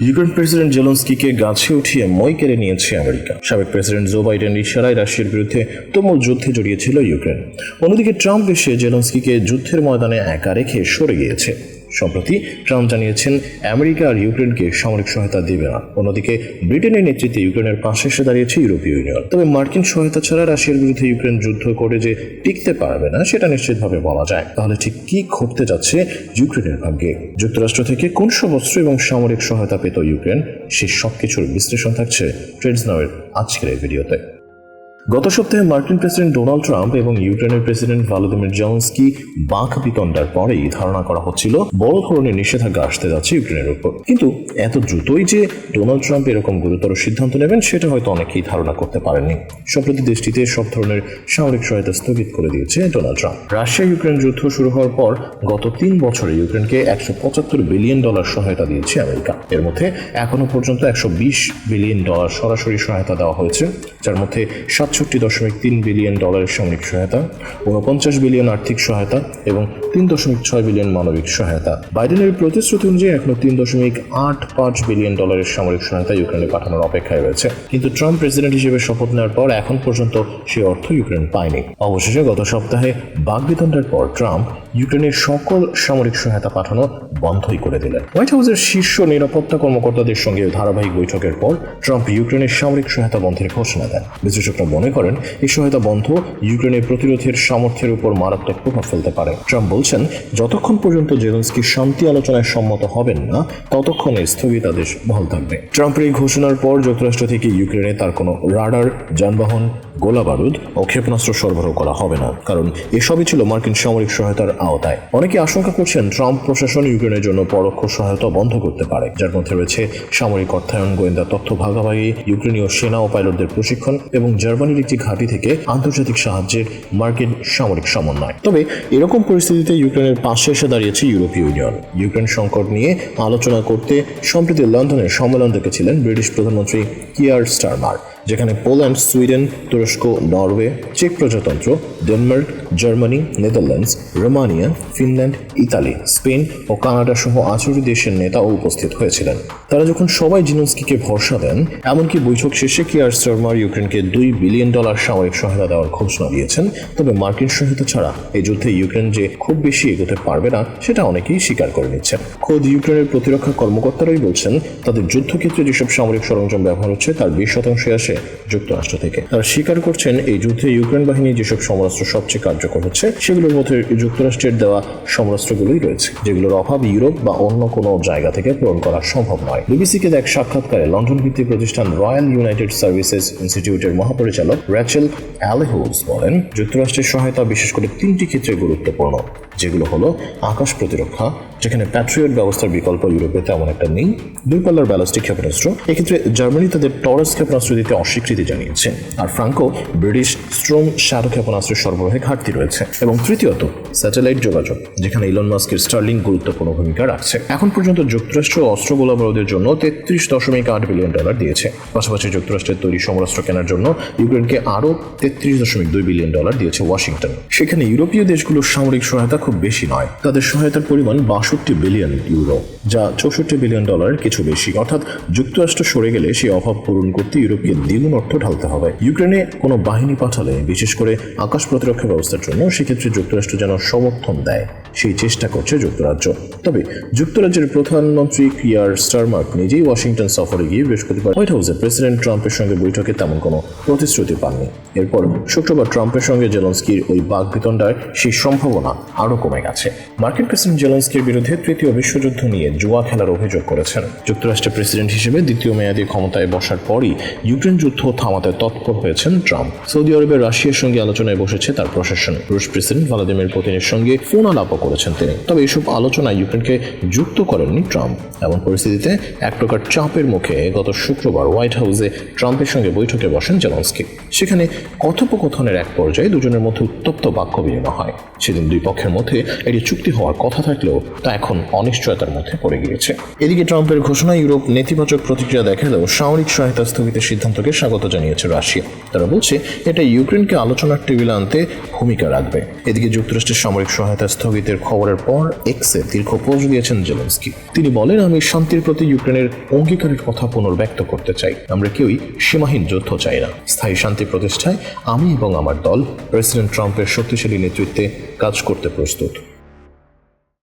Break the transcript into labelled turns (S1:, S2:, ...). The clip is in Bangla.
S1: ইউক্রেন প্রেসিডেন্ট জেলন্সকিকে গাছে উঠিয়ে মই কেড়ে নিয়েছে আমেরিকা। সাবেক প্রেসিডেন্ট জো বাইডেন ইশারায় রাশিয়ার বিরুদ্ধে তুমুল যুদ্ধে জড়িয়েছিল ইউক্রেন। অন্যদিকে ট্রাম্প এসে জেলন্সকিকে যুদ্ধের ময়দানে একা রেখে সরে গিয়েছে। সম্প্রতি ট্রাম্প জানিয়েছেন, আমেরিকা আর ইউক্রেনকে সামরিক সহায়তা দেবে না। অন্যদিকে, ব্রিটেনের নেতৃত্বে ইউক্রেনের পাশে এসে দাঁড়িয়েছে ইউরোপীয় ইউনিয়ন। তবে মার্কিন সহায়তা ছাড়া রাশিয়ার বিরুদ্ধে ইউক্রেন যুদ্ধ করে যে টিকতে পারবে না, সেটা নিশ্চিতভাবে বলা যায়। তাহলে ঠিক কি ঘটতে যাচ্ছে ইউক্রেনের ভাগ্যে? যুক্তরাষ্ট্র থেকে কোন সব অস্ত্র এবং সামরিক সহায়তা পেত ইউক্রেন? সে সব কিছুর বিশ্লেষণ থাকছে ট্রেডস নামের আজকের এই ভিডিওতে। গত সপ্তাহে মার্কিন প্রেসিডেন্ট ডোনাল্ড ট্রাম্প এবং ইউক্রেনের প্রেসিডেন্ট ভ্লাদিমির জেলন্সকি বাক বিতণ্ডার পরেই ধারণা করা হচ্ছিল বড় ধরনের নিষেধাজ্ঞা আসতে যাচ্ছে ইউক্রেনের উপর। কিন্তু এত দ্রুতই যে ডোনাল্ড ট্রাম্প এরকম গুরুতর সিদ্ধান্ত নেবেন, সেটা হয়তো অনেকেই ধারণা করতে পারেননি। সম্প্রতি দেশটিতে সব ধরনের সামরিক সহায়তা স্থগিত করে দিয়েছে ডোনাল্ড ট্রাম্প। রাশিয়া ইউক্রেন যুদ্ধ শুরু হওয়ার পর গত তিন বছরে ইউক্রেনকে একশো পঁচাত্তর বিলিয়ন ডলার সহায়তা দিয়েছে আমেরিকা। এর মধ্যে এখনও পর্যন্ত একশো বিশ বিলিয়ন ডলার সরাসরি সহায়তা দেওয়া হয়েছে, যার মধ্যে সাতষট্টি দশমিক তিন বিলিয়ন ডলারের সামরিক সহায়তা, ঊনপঞ্চাশ বিলিয়ন আর্থিক সহায়তা এবং তিন দশমিক ছয় বিলিয়ন মানবিক সহায়তা। বাইডেনের প্রতিশ্রুতি অনুযায়ী এখনও তিন দশমিক আট পাঁচ বিলিয়ন ডলারের সামরিক সহায়তা ইউক্রেনে পাঠানোর অপেক্ষায় রয়েছে। কিন্তু ট্রাম্প প্রেসিডেন্ট হিসেবে শপথ নেওয়ার পর এখন পর্যন্ত সেই অর্থ ইউক্রেন পায়নি। অবশেষে গত সপ্তাহে বাগবিতণ্ডার পর ট্রাম্প ইউক্রেনের সকল সামরিক সহায়তা পাঠানো বন্ধই করে দিলেন। হোয়াইট হাউসের শীর্ষ নিরাপত্তা কর্মকর্তাদের সঙ্গে ধারাবাহিক বৈঠকের পর ট্রাম্প ইউক্রেনের সামরিক সহায়তা বন্ধের ঘোষণা দেন। বিশ্লেষকরা মনে করেন এই সহায়তা বন্ধ, ইউক্রেনের প্রতিরোধের সামর্থ্যের উপর মারাত্মক প্রভাব ফেলতে পারে। ট্রাম্প বলছেন, যতক্ষণ পর্যন্ত জেলেন্সকি শান্তি আলোচনায় সম্মত হবেন না, ততক্ষণে স্থগিতাদেশ বহাল থাকবে। ট্রাম্পের এই ঘোষণার পর যুক্তরাষ্ট্র থেকে ইউক্রেনে তার কোনো রাডার, যানবাহন গোলা বারুদ ও ক্ষেপণাস্ত্র সরবরাহ করা হবে না, কারণ এসবই ছিল মার্কিন সামরিক সহায়তার আওতায়। অনেকে আশঙ্কা করছেন ট্রাম্প প্রশাসন ইউক্রেনের জন্য পরোক্ষ সহায়তা বন্ধ করতে পারে, যার মধ্যে রয়েছে সামরিক অর্থায়ন, গোয়েন্দা তথ্য ভাগাভাগি, ইউক্রেনীয় সেনা ও পাইলটদের প্রশিক্ষণ এবং জার্মানির একটি ঘাঁটি থেকে আন্তর্জাতিক সাহায্যের মার্কিন সামরিক সমন্বয়। তবে এরকম পরিস্থিতিতে ইউক্রেনের পাশে এসে দাঁড়িয়েছে ইউরোপীয় ইউনিয়ন। ইউক্রেন সংকট নিয়ে আলোচনা করতে সম্প্রতি লন্ডনে সম্মেলন ডেকেছিলেন ব্রিটিশ প্রধানমন্ত্রী কিয়ার স্টারমার। যেখানে পোল্যান্ড, সুইডেন, তুরস্ক, নরওয়ে, চেক প্রজাতন্ত্র, Denmark, Germany, Netherlands, Romania, Finland, Italy, Spain ও কানাডা সহ আচুরি দেশের নেতাও উপস্থিত হয়েছিলেন। তারা যখন সবাই জিনস্কিকে ভরসা দেন, এমনকি বৈঠক শেষে কিয়ার স্টারমার ইউক্রেনকে দুই বিলিয়ন ডলার সামরিক সহায়তা দেওয়ার ঘোষণা দিয়েছেন, তবে মার্কিন সহায়তা ছাড়া এই যুদ্ধে ইউক্রেন যে খুব বেশি এগোতে পারবে না, সেটা অনেকেই স্বীকার করে নিচ্ছেন। খোদ ইউক্রেনের প্রতিরক্ষা কর্মকর্তারাই বলছেন, তাদের যুদ্ধক্ষেত্রে যেসব সামরিক সরঞ্জাম ব্যবহার হচ্ছে, তার বিশ শতাংশে আসে যুক্তরাষ্ট্র থেকে। তারা স্বীকার করছেন, এই যুদ্ধে ইউক্রেন বাহিনী যেসব সমরাস্ত্র সবচেয়ে কার্যকর হচ্ছে, সেগুলোর মধ্যে যুক্তরাষ্ট্রের দেওয়া সমরাস্ত্রগুলোই রয়েছে, যেগুলোর অভাব ইউরোপ বা অন্য কোনো জায়গা থেকে পূরণ করা সম্ভব নয়। বিবিসিকে এক সাক্ষাৎকারে লন্ডন ভিত্তিক প্রতিষ্ঠান রয়্যাল ইউনাইটেড সার্ভিসেস ইনস্টিটিউটের মহাপরিচালক র্যাচেল অ্যালেহোস বলেন, যুক্তরাষ্ট্রের সহায়তা বিশেষ করে তিনটি ক্ষেত্রে গুরুত্বপূর্ণ, যেগুলো হলো আকাশ প্রতিরক্ষা যেখানে প্যাট্রিয়ট ব্যবস্থার বিকল্প ইউরোপে তেমন একটা নেই। দূরপাল্লার ব্যালিস্টিক ক্ষেপণাস্ত্র, এক্ষেত্রে জার্মানি তাদের টরাস ক্ষেপণাস্ত্র দিতে অস্বীকৃতি জানিয়েছে। আর ফ্রাঙ্কো, ব্রিটিশ স্ট্রোম শ্যাডো ক্ষেপণাস্ত্রের সরবরাহে ঘাটতি রয়েছে। এবং তৃতীয়ত, স্যাটেলাইট যোগাযোগ, যেখানে ইলন মাস্কের স্টার্লিং গুরুত্বপূর্ণ ভূমিকা রাখছে। এখন পর্যন্ত যুক্তরাষ্ট্র অস্ত্র গোলাবারুদের জন্য তেত্রিশ দশমিক আট বিলিয়ন ডলার দিয়েছে। পাশাপাশি যুক্তরাষ্ট্রের তৈরি সমরাস্ত্র কেনার জন্য ইউক্রেনকে আরও তেত্রিশ দশমিক দুই বিলিয়ন ডলার দিয়েছে ওয়াশিংটন। সেখানে ইউরোপীয় দেশগুলোর সামরিক সহায়তা খুব বেশি নয়। তাদের সহায়তার পরিমাণ বাষট্টি বিলিয়ন ইউরো, যা চৌষট্টি বিলিয়ন ডলারের কিছু বেশি। অর্থাৎ যুক্তরাষ্ট্র সরে গেলে সেই অভাব পূরণ করতে ইউরোপকে দ্বিগুণ অর্থ ঢালতে হবে। ইউক্রেনে কোনো বাহিনী পাঠালে, বিশেষ করে আকাশ প্রতিরক্ষা ব্যবস্থার জন্য, সেক্ষেত্রে যুক্তরাষ্ট্র যেন সমর্থন দেয়। সেই চেষ্টা করছে যুক্তরাজ্য। তবে যুক্তরাজ্যের প্রধানমন্ত্রী কিয়ার স্টারমার্ক নিজেই ওয়াশিংটন সফরে গিয়ে বৃহস্পতিবার হোয়াইট হাউসে প্রেসিডেন্ট ট্রাম্পের সঙ্গে বৈঠকে তেমন কোনো প্রতিশ্রুতি পাননি। এরপর শুক্রবার ট্রাম্পের সঙ্গে জেলন্সকির ওই বাগবিতণ্ডায় সেই সম্ভাবনা আরও কমে গেছে। মার্কিন প্রেসিডেন্ট জেলন্সকির বিরুদ্ধে তৃতীয় বিশ্বযুদ্ধ নিয়ে জুয়া খেলার অভিযোগ করেছেন। যুক্তরাষ্ট্রের প্রেসিডেন্ট হিসেবে দ্বিতীয় মেয়াদে ক্ষমতায় বসার পরই ইউক্রেন যুদ্ধ থামাতে তৎপর হয়েছেন ট্রাম্প। সৌদি আরবের রাশিয়ার সঙ্গে আলোচনায় বসেছে তার প্রশাসন। রুশ প্রেসিডেন্ট ভ্লাদিমির পুতিনের সঙ্গে ফোন আলাপও করেছেন তিনি। তবে এসব আলোচনায় ইউক্রেনকে যুক্ত করেননি ট্রাম্প। এমন পরিস্থিতিতে এক প্রকার চাপের মুখে গত শুক্রবার হোয়াইট হাউসে ট্রাম্পের সঙ্গে বৈঠকে বসেন জেলন্সকি। সেখানে কথোপকথনের এক পর্যায়ে দুজনের মধ্যে উত্তপ্ত বাক্য বিনিময় হয়। সেদিন দুই পক্ষের মধ্যে একটি চুক্তি হওয়ার কথা থাকলেও তা এখন অনিশ্চয়তার মধ্যে পড়ে গিয়েছে। এদিকে ট্রাম্পের ঘোষণা ইউরোপ নেতিবাচক প্রতিক্রিয়া দেখালেও সামরিক সহায়তা স্থগিতের সিদ্ধান্তকে স্বাগত জানিয়েছে রাশিয়া। তারা বলছে, এটা ইউক্রেনকে আলোচনার টেবিলে আনতে ভূমিকা রাখবে। এদিকে যুক্তরাষ্ট্রের সামরিক সহায়তা স্থগিতের খবরের পর এক্সে দীর্ঘ পোস্ট দিয়েছেন জেলেন্সকি। তিনি বলেন, আমি শান্তির প্রতি ইউক্রেনের অঙ্গীকারের কথা পুনর্ব্যক্ত করতে চাই। আমরা কেউই সীমাহীন যুদ্ধ চাই না। স্থায়ী শান্তি প্রতিষ্ঠায় আমি এবং আমার দল প্রেসিডেন্ট ট্রাম্পের শক্তিশালী নেতৃত্বে কাজ করতে প্রস্তুত।